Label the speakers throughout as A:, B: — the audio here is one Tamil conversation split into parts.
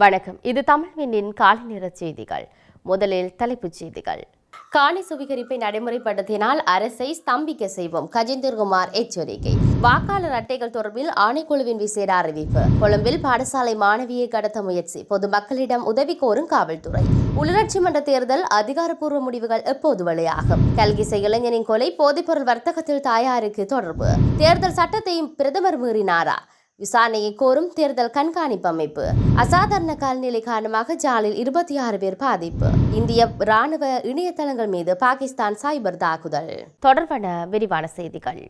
A: வணக்கம். இது தமிழ்வினின் காலை நேர செய்திகள். முதலில் தலைப்புச் செய்திகள். காணி சுவீகரிப்பை நடைமுறைப்படுத்தினால் அரசை ஸ்தம்பிக்க செய்வோம். கஜேந்திரகுமார் எச்சரிக்கை. வாக்காளர் அட்டைகள் தொடர்பில் ஆணைக்குழுவின் விசேட அறிவிப்பு. கொழும்பில் பாடசாலை மாணவியை கடத்த முயற்சி. பொதுமக்களிடம் உதவி கோரும் காவல்துறை. உள்ளாட்சி மன்ற தேர்தல் அதிகாரப்பூர்வ முடிவுகள் எப்போது வெளியாகும்? கல்கிசை இளைஞனின் கொலை போதைப்பொருள் வர்த்தகத்தில் தாயாருக்கு தொடர்பு. தேர்தல் சட்டத்தையும் பிரதமர் மீறினாரா? விசாரணையை கோரும் தேர்தல் கண்காணிப்பு அமைப்பு. அசாதாரண காலநிலை காரணமாக ஜாலில் இருபத்தி ஆறு பேர் பாதிப்பு. இந்திய ராணுவ இணையதளங்கள் மீது பாகிஸ்தான் சைபர் தாக்குதல். தொடர்பான விரிவான செய்திகள்.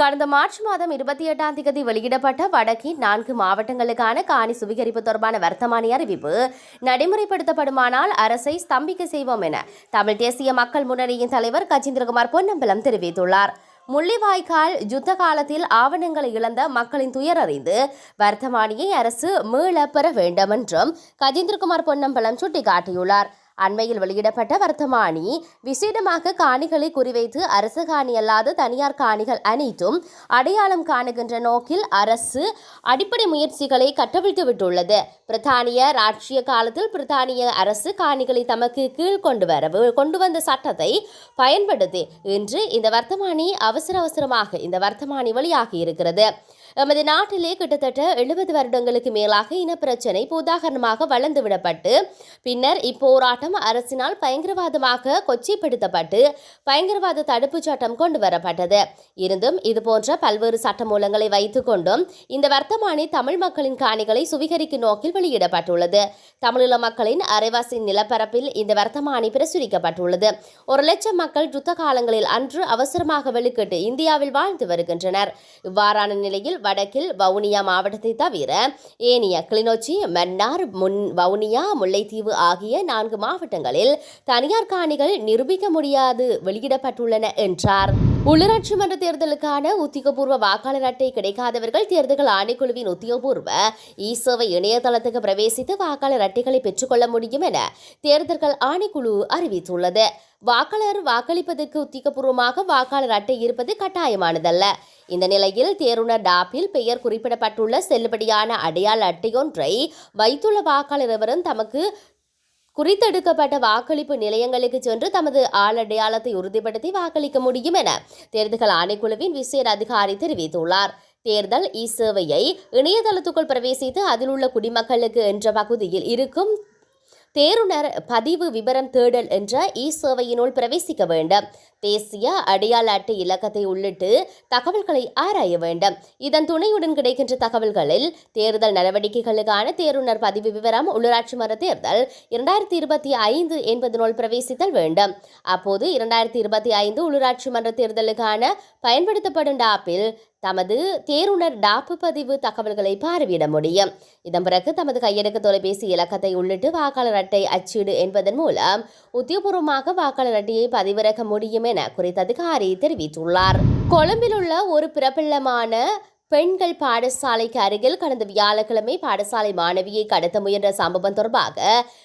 A: கடந்த மார்ச் மாதம் இருபத்தி எட்டாம் தேதி வெளியிடப்பட்ட வடக்கின் நான்கு மாவட்டங்களுக்கான காணி சுவீகரிப்பு தொடர்பான வர்த்தமானி அறிவிப்பு நடைமுறைப்படுத்தப்படுமானால் அரசை ஸ்தம்பிக்க செய்வோம் என தமிழ் தேசிய மக்கள் முன்னணியின் தலைவர் கஜேந்திரகுமார் பொன்னம்பலம் தெரிவித்துள்ளார். முள்ளிவாய்க்கால் யுத்த காலத்தில் ஆவணங்களை இழந்த மக்களின் துயர் அறிந்து வர்த்தமானியை அரசு மீள பெற வேண்டும் என்றும் கஜேந்திரகுமார் பொன்னம்பலம் சுட்டிக்காட்டியுள்ளார். அண்மையில் வெளியிடப்பட்ட வர்த்தமானி விசேடமாக காணிகளை குறிவைத்து அரசு காணி அல்லாத தனியார் காணிகள் அனைத்தும் அடையாளம் காணுகின்ற நோக்கில் அரசு அடிப்படை முயற்சிகளை கட்டவிழ்த்து விட்டுள்ளது. பிரித்தானிய ராட்சிய காலத்தில் பிரித்தானிய அரசு காணிகளை தமக்கு கீழ் கொண்டு வர கொண்டு வந்த சட்டத்தை பயன்படுத்தி இன்று இந்த வர்த்தமானி அவசர அவசரமாக இந்த வர்த்தமானி வெளியாகி இருக்கிறது எமது நாட்டிலே கிட்டத்தட்ட எழுபது வருடங்களுக்கு மேலாக இனப்பிரச்சனை உதாரணமாக வளர்ந்து விடப்பட்டு பின்னர் இப்போராட்டம் அரசினால் பயங்கரவாதமாக கொச்சைப்படுத்தப்பட்டு பயங்கரவாத தடுப்புச் சட்டம் கொண்டு வரப்பட்டது. இருந்தும் இதுபோன்ற பல்வேறு சட்டமூலங்களை வைத்துக் கொண்டும் இந்த வர்த்தமானி தமிழ் மக்களின் காணிகளை சுவீகரிக்கும் நோக்கில் வெளியிடப்பட்டுள்ளது. தமிழீழ மக்களின் அரைவாசி நிலப்பரப்பில் இந்த வர்த்தமானி பிரசுரிக்கப்பட்டுள்ளது. ஒரு லட்சம் மக்கள் யுத்த காலங்களில் அன்று அவசரமாக வெளிக்கிட்டு இந்தியாவில் வாழ்ந்து வருகின்றனர். இவ்வாறான நிலையில் வடக்கில் வவுனியா மாவட்டத்தை தவிர ஏனிய கிளிநொச்சி மன்னார் முன் வவுனியா முல்லைத்தீவு ஆகிய நான்கு மாவட்டங்களில் தனியார் காணிகள் நிரூபிக்க முடியாது வெளியிடப்பட்டுள்ளன என்றார். உள்ளாட்சி மன்ற தேர்தலுக்கான உத்தியோகபூர்வ வாக்காளர் அட்டை கிடைக்காதவர்கள் தேர்தல் ஆணைக்குழுவின் உத்தியோகபூர்வ இ சேவை இணையதளத்துக்கு பிரவேசித்து வாக்காளர் அட்டைகளை பெற்றுக்கொள்ள முடியும் என தேர்தல்கள் ஆணைக்குழு அறிவித்துள்ளது. வாக்காளர் வாக்களிப்பதற்கு உத்தியோகபூர்வமாக வாக்காளர் அட்டை இருப்பது கட்டாயமானதல்ல. இந்த நிலையில் தேருணர் டாப்பில் பெயர் குறிப்பிடப்பட்டுள்ள செல்லுபடியான அடையாள அட்டையொன்றை வைத்துள்ள வாக்காளர் எவரும் தமக்கு குறித்தெடுக்கப்பட்ட வாக்களிப்பு நிலையங்களுக்கு சென்று தமது ஆளடையாளத்தை உறுதிப்படுத்தி வாக்களிக்க முடியும் என தேர்தல் ஆணைக்குழுவின் விசேட அதிகாரி தெரிவித்துள்ளார். தேர்தல் இ சேவையை இணையதளத்துக்குள் பிரவேசித்து அதில் உள்ள குடிமக்களுக்கு என்ற பகுதியில் இருக்கும் தேருணர் பதிவு விவரம் தேடல் என்ற இ சேவையினுள் பிரவேசிக்க வேண்டும். தேசிய அடையாள அட்டை இலக்கத்தை உள்ளிட்டு தகவல்களை ஆராய வேண்டும். இதன் துணையுடன் கிடைக்கின்ற தகவல்களில் தேர்தல் நடவடிக்கைகளுக்கான தேருணர் பதிவு விவரம் உள்ளூராட்சி மன்ற தேர்தல் இரண்டாயிரத்தி இருபத்தி ஐந்து என்பதனுள் பிரவேசித்தல் வேண்டும். அப்போது இரண்டாயிரத்தி இருபத்தி ஐந்து உள்ளூராட்சி மன்ற தேர்தலுக்கான பயன்படுத்தப்படும் ஆப்பில் தமது தேருணர் டாப்பு பதிவு தகவல்களை பார்வையிட முடியும். இதன் பிறகு தமது கையடக்க தொலைபேசி இலக்கத்தை உள்ளிட்டு வாக்காளர் அட்டை அச்சீடு என்பதன் மூலம் உத்தியபூர்வமாக வாக்காளர் அட்டையை பதிவிறக்க முடியும் என குறித்த அதிகாரி தெரிவித்துள்ளார். கொழும்பில் உள்ள ஒரு பிரபலமான பெண்கள் பாடசாலைக்கு அருகில் கடந்த வியாழக்கிழமை பாடசாலை மாணவியை கடத்த முயன்ற சம்பவம் தொடர்பாக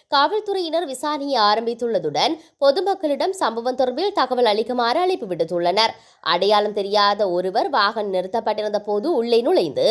A: காவல்துறையினர் விசாரணையை ஆரம்பித்துள்ளதுடன் பொதுமக்களிடம் சம்பவம் தொடர்பில் தகவல் அளிக்குமாறு அழைப்பு விடுத்துள்ளனர். அடையாளம் தெரியாத ஒருவர் வாகனம் நிறுத்தப்பட்டிருந்த போது உள்ளே நுழைந்து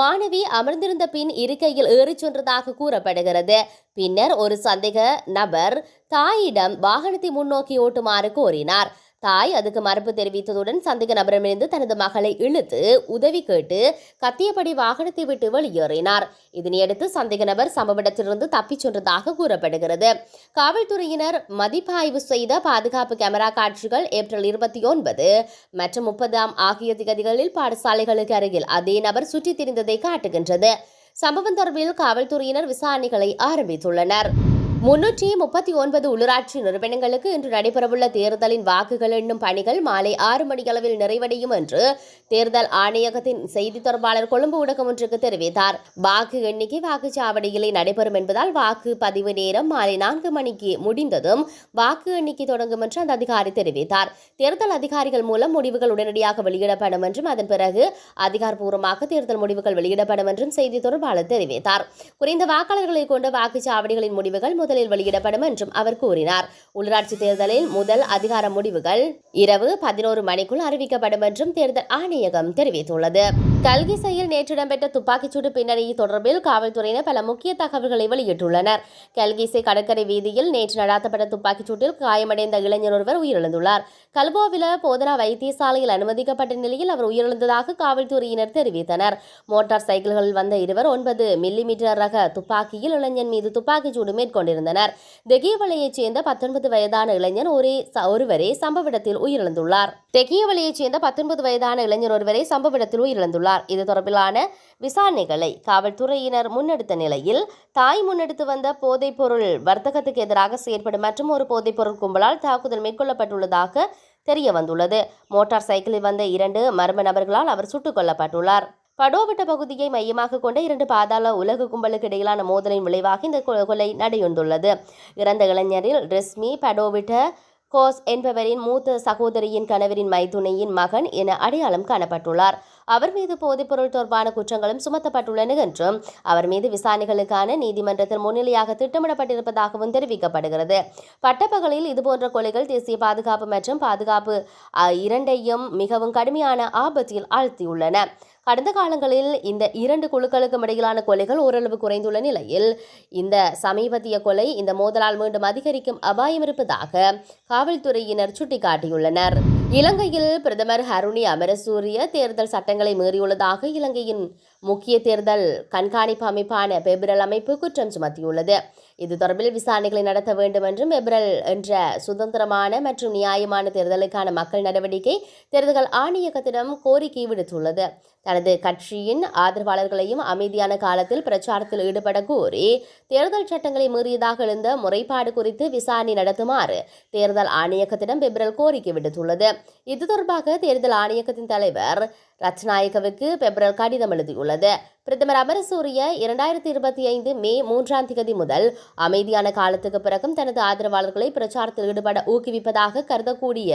A: மாணவி அமர்ந்திருந்த பின் இருக்கையில் ஏறிச் சென்றதாக கூறப்படுகிறது. பின்னர் ஒரு சந்தேக நபர் தாயிடம் வாகனத்தை முன்னோக்கி ஓட்டுமாறு கோரினார். தாய் அதுக்கு மறுப்பு தெரிவித்ததுடன் சந்தேக நபரிடமிருந்து தனது மகளை இழுத்து உதவி கேட்டு கத்தியபடி வாகனத்தை விட்டு வெளியேறினார். இதனையடுத்து சந்தேக நபர் சம்பவ இடத்திலிருந்து தப்பிச் சென்றதாக கூறப்படுகிறது. காவல்துறையினர் மதிப்பாய்வு செய்த பாதுகாப்பு கேமரா காட்சிகள் ஏப்ரல் இருபத்தி ஒன்பது மற்றும் முப்பதாம் ஆகிய திகதிகளில் பாடசாலைகளுக்கு அருகில் அதே நபர் சுற்றித் திரிந்ததை காட்டுகின்றது. சம்பவம் தொடர்பில் காவல்துறையினர் விசாரணைகளை ஆரம்பித்துள்ளனர். முன்னூற்றி முப்பத்தி ஒன்பது உள்ளூராட்சி நிறுவனங்களுக்கு இன்று நடைபெறவுள்ள தேர்தலின் வாக்குகள் எண்ணும் பணிகள் மாலை ஆறு மணியளவில் நிறைவடையும் என்று தேர்தல் ஆணையகத்தின் செய்தி தொடர்பாளர் கொழும்பு ஊடகம் ஒன்றுக்கு தெரிவித்தார். வாக்கு எண்ணிக்கை வாக்குச்சாவடியிலே நடைபெறும் என்பதால் வாக்கு பதிவு நேரம் மாலை நான்கு மணிக்கு முடிந்ததும் வாக்கு எண்ணிக்கை தொடங்கும் என்று அந்த அதிகாரி தெரிவித்தார். தேர்தல் அதிகாரிகள் மூலம் முடிவுகள் உடனடியாக வெளியிடப்படும் என்றும் அதன் பிறகு அதிகாரப்பூர்வமாக தேர்தல் முடிவுகள் வெளியிடப்படும் என்றும் செய்தி தொடர்பாளர் தெரிவித்தார். குறைந்த வாக்காளர்களை கொண்ட வாக்குச்சாவடிகளின் முடிவுகள் முதல் முதலில் வெளியிடப்படும் என்றும் அவர் கூறினார். உள்ளாட்சி தேர்தலில் முதல் அதிகார முடிவுகள் இரவு பதினோரு மணிக்குள் அறிவிக்கப்படும் என்றும் தேர்தல் ஆணையகம் தெரிவித்துள்ளது. கல்கிசையில் நேற்று இடம்பெற்ற துப்பாக்கிச்சூடு பின்னணி தொடர்பில் காவல்துறையினர் பல முக்கிய தகவல்களை வெளியிட்டுள்ளனர். கல்கிசை கடற்கரை வீதியில் நேற்று நடாத்தப்பட்ட துப்பாக்கிச்சூட்டில் காயமடைந்த இளைஞர் ஒருவர் உயிரிழந்துள்ளார். கல்போவில போதனா வைத்தியசாலையில் அனுமதிக்கப்பட்ட நிலையில் அவர் உயிரிழந்ததாக காவல்துறையினர் தெரிவித்தனர். மோட்டார் சைக்கிள்களில் வந்த இருவர் ஒன்பது மில்லிமீட்டர் ரக துப்பாக்கியில் இளைஞன் மீது துப்பாக்கிச்சூடு மேற்கொண்டிருந்தனர் தெகியவலையைச் சேர்ந்த பத்தொன்பது வயதான இளைஞர் ஒரே ஒருவரே சம்பவ இடத்தில் உயிரிழந்துள்ளார். தெகியவலையைச் சேர்ந்த பத்தொன்பது வயதான இளைஞர் ஒருவரே சம்பவ இடத்தில் உயிரிழந்துள்ளார். இது தொடர்பிலான விசாரணைகளை காவல்துறையினர் முன்னெடுத்த நிலையில் தாய் முன்னெடுத்து வந்த போதைப்பொருள் வர்த்தகத்துக்கு எதிராக செயற்படும் மற்றும் ஒரு போதைப்பொருள் கும்பலால் தாக்குதல் மேற்கொள்ளப்பட்டுள்ளதாக தெரிய வந்துள்ளது மோட்டார் சைக்கிளில் வந்த இரண்டு மர்ம நபர்களால் அவர் சுட்டுக் கொல்லப்பட்டுள்ளார். படோவிட்ட பகுதியை மையமாக கொண்ட இரண்டு பாதாள உலக கும்பலுக்கு இடையிலான மோதலின் விளைவாக இந்த கொ- கொலை நடைபெற்றுள்ளது இறந்த இளைஞரில் ரெஸ்மி படோவிட்ட கோஸ் என்பவரின் மூத்த சகோதரியின் கணவரின் மைதுனையின் மகன் என அடையாளம் காணப்பட்டுள்ளார். அவர் மீது போதைப்பொருள் தொடர்பான குற்றங்களும் சுமத்தப்பட்டுள்ளன என்றும் அவர் மீது விசாரணைகளுக்கான நீதிமன்றத்தில் முன்னிலையாக திட்டமிடப்பட்டிருப்பதாகவும் தெரிவிக்கப்படுகிறது. பட்டப்பகலில் இதுபோன்ற கொலைகள் தேசிய பாதுகாப்பு மற்றும் பாதுகாப்பு இரண்டையும் மிகவும் கடுமையான ஆபத்தில் ஆழ்த்தியுள்ளன. கடந்த காலங்களில் இந்த இரண்டு குழுக்களுக்கும் இடையிலான கொலைகள் ஓரளவு குறைந்துள்ள நிலையில் இந்த சமீபத்திய கொலை இந்த மோதலால் மீண்டும் அதிகரிக்கும் அபாயம் இருப்பதாக காவல்துறையினர் சுட்டிக்காட்டியுள்ளனர். இலங்கையில் பிரதமர் ஹருணி அமரசூரிய தேர்தல் சட்ட சட்டங்களை மீறியுள்ளதாக இலங்கையின் முக்கிய தேர்தல் கண்காணிப்பு அமைப்பான பெப்ரல் அமைப்பு குற்றம் சுமத்தியுள்ளது. இது தொடர்பில் விசாரணைகளை நடத்த வேண்டும் என்றும் பெப்ரல் என்ற சுதந்திரமான மற்றும் நியாயமான தேர்தலுக்கான மக்கள் நடவடிக்கை தேர்தல் ஆணையகத்திடம் கோரிக்கை விடுத்துள்ளது. தனது கட்சியின் ஆதரவாளர்களையும் அமைதியான காலத்தில் பிரச்சாரத்தில் ஈடுபட கோரி தேர்தல் சட்டங்களை மீறியதாக எழுந்த முறைப்பாடு குறித்து விசாரணை நடத்துமாறு தேர்தல் ஆணையகத்திடம் பெப்ரல் கோரிக்கை விடுத்துள்ளது. இது தொடர்பாக தேர்தல் ஆணையகத்தின் தலைவர் ரத்நாயகவுக்கு பெப்ரல் கடிதம் எழுதியுள்ளது. பிரதமர் அமரசூரிய இரண்டாயிரத்தி இருபத்தி ஐந்து மே மூன்றாம் தேதி முதல் அமைதியான காலத்துக்கு பிறகும் தனது ஆதரவாளர்களை பிரச்சாரத்தில் ஈடுபட ஊக்குவிப்பதாக கருதக்கூடிய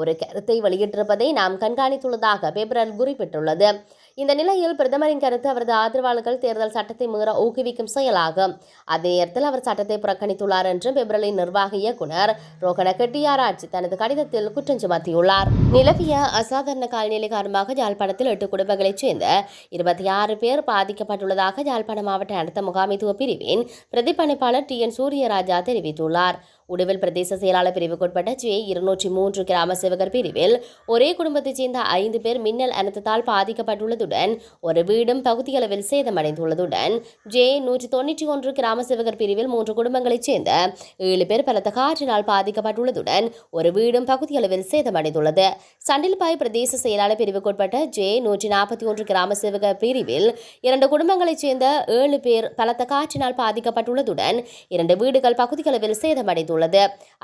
A: ஒரு கருத்தை வெளியிட்டிருப்பதை நாம் கண்காணித்துள்ளதாக பெப்ரல் குறிப்பிட்டுள்ளது. இந்த நிலையில் பிரதமரின் கருத்து அவரது ஆதரவாளர்கள் தேர்தல் சட்டத்தை மீற ஊக்குவிக்கும் செயலாகும். அதே நேரத்தில் அவர் சட்டத்தை புறக்கணித்துள்ளார் என்று பிப்ரவரி நிர்வாக இயக்குனர் ரோகண கெட்டியாராட்சி தனது கடிதத்தில் குற்றம் சுமத்தியுள்ளார். நிலவிய அசாதாரண காலநிலை காரணமாக யாழ்ப்பாணத்தில் எட்டு குடும்பங்களைச் சேர்ந்த இருபத்தி ஆறு பேர் பாதிக்கப்பட்டுள்ளதாக யாழ்ப்பாண மாவட்ட அடுத்த முகாமைத்துவ பிரிவின் பிரதிபணிப்பாளர் டி என் சூரியராஜா தெரிவித்துள்ளார். உடுவில் பிரதேச செயலாளர் பிரிவுக்குட்பட்ட ஜே இருநூற்றி மூன்று கிராம சேவகர் பிரிவில் ஒரே குடும்பத்தைச் சேர்ந்த ஐந்து பேர் மின்னல் அனர்த்தத்தால் பாதிக்கப்பட்டுள்ளதுடன் ஒரு வீடும் பகுதியளவில் சேதமடைந்துள்ளதுடன் ஜே நூற்றி தொண்ணூற்றி ஒன்று கிராம சேவகர் பிரிவில் மூன்று குடும்பங்களைச் சேர்ந்த ஏழு பேர் பலத்த காற்றினால் பாதிக்கப்பட்டுள்ளதுடன் ஒரு வீடும் பகுதியளவில் சேதமடைந்துள்ளது. சண்டில்பாய் பிரதேச செயலாளர் பிரிவுக்குட்பட்ட ஜே நூற்றி நாற்பத்தி ஒன்று கிராம சேவகர் பிரிவில் இரண்டு குடும்பங்களைச் சேர்ந்த ஏழு பேர் பலத்த காற்றினால் பாதிக்கப்பட்டுள்ளதுடன் இரண்டு வீடுகள் பகுதிகளவில் சேதமடைந்துள்ளது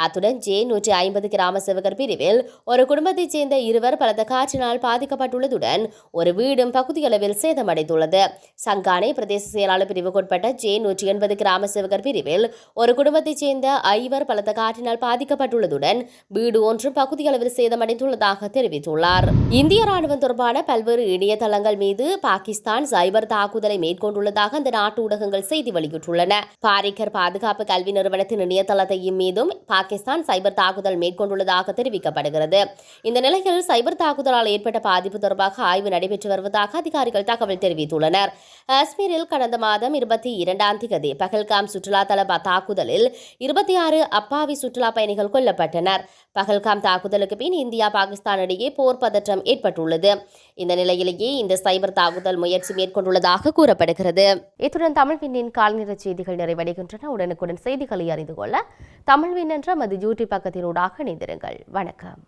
A: அத்துடன் ஜே நூற்றி ஐம்பது கிராம சேவகர் பிரிவில் ஒரு குடும்பத்தைச் சேர்ந்த இருவர் பலத்த காற்றினால் பாதிக்கப்பட்டுள்ளதுடன் ஒரு வீடும் பகுதியளவில் சேதமடைந்துள்ளது. சங்கானை பிரதேச செயலாளர் பிரிவுக்குட்பட்ட ஜே நூற்றி எண்பது கிராம சேவகர் பிரிவில் ஒரு குடும்பத்தைச் சேர்ந்த ஐவர் பலத்த காற்றினால் பாதிக்கப்பட்டுள்ளதுடன் வீடு ஒன்றும் பகுதியளவில் சேதமடைந்துள்ளதாக தெரிவித்துள்ளார். இந்திய ராணுவம் தொடர்பான பல்வேறு இணையதளங்கள் மீது பாகிஸ்தான் சைபர் தாக்குதலை மேற்கொண்டுள்ளதாக அந்த நாட்டு ஊடகங்கள் செய்தி வெளியிட்டுள்ளன. பாரிக்கர் பாதுகாப்பு கல்வி நிறுவனத்தின் இணையதளத்தையும் மீதும் பாகிஸ்தான் சைபர் தாக்குதல் மேற்கொண்டுள்ளதாக தெரிவிக்கப்படுகிறது. இந்த நிலையில் சைபர் தாக்குதலால் ஏற்பட்ட பாதிப்பு தொடர்பாக ஆய்வு நடைபெற்று வருவதாக அதிகாரிகள் தகவல் தெரிவித்துள்ளனர். காஷ்மீரில் கடந்த மாதம் இருபத்தி இரண்டாம் தேதி பகல்காம் சுற்றுலா தள தாக்குதலில் இருபத்தி ஆறு அப்பாவி சுற்றுலா பயணிகள் கொல்லப்பட்டனர். பகல்காம் தாக்குதலுக்கு பின் இந்தியா பாகிஸ்தான் இடையே போர் பதற்றம் ஏற்பட்டுள்ளது. இந்த நிலையிலேயே இந்த சைபர் தாக்குதல் முயற்சி மேற்கொண்டுள்ளதாக கூறப்படுகிறது. இத்துடன் தமிழ் விண்ணின் கால்நிற செய்திகள் நிறைவடைகின்றன. உடனுக்குடன் செய்திகளை அறிந்து கொள்ள தமிழ் விண் என்ற மது யூடியூப் பக்கத்தினூடாக இணைந்திருங்கள். வணக்கம்.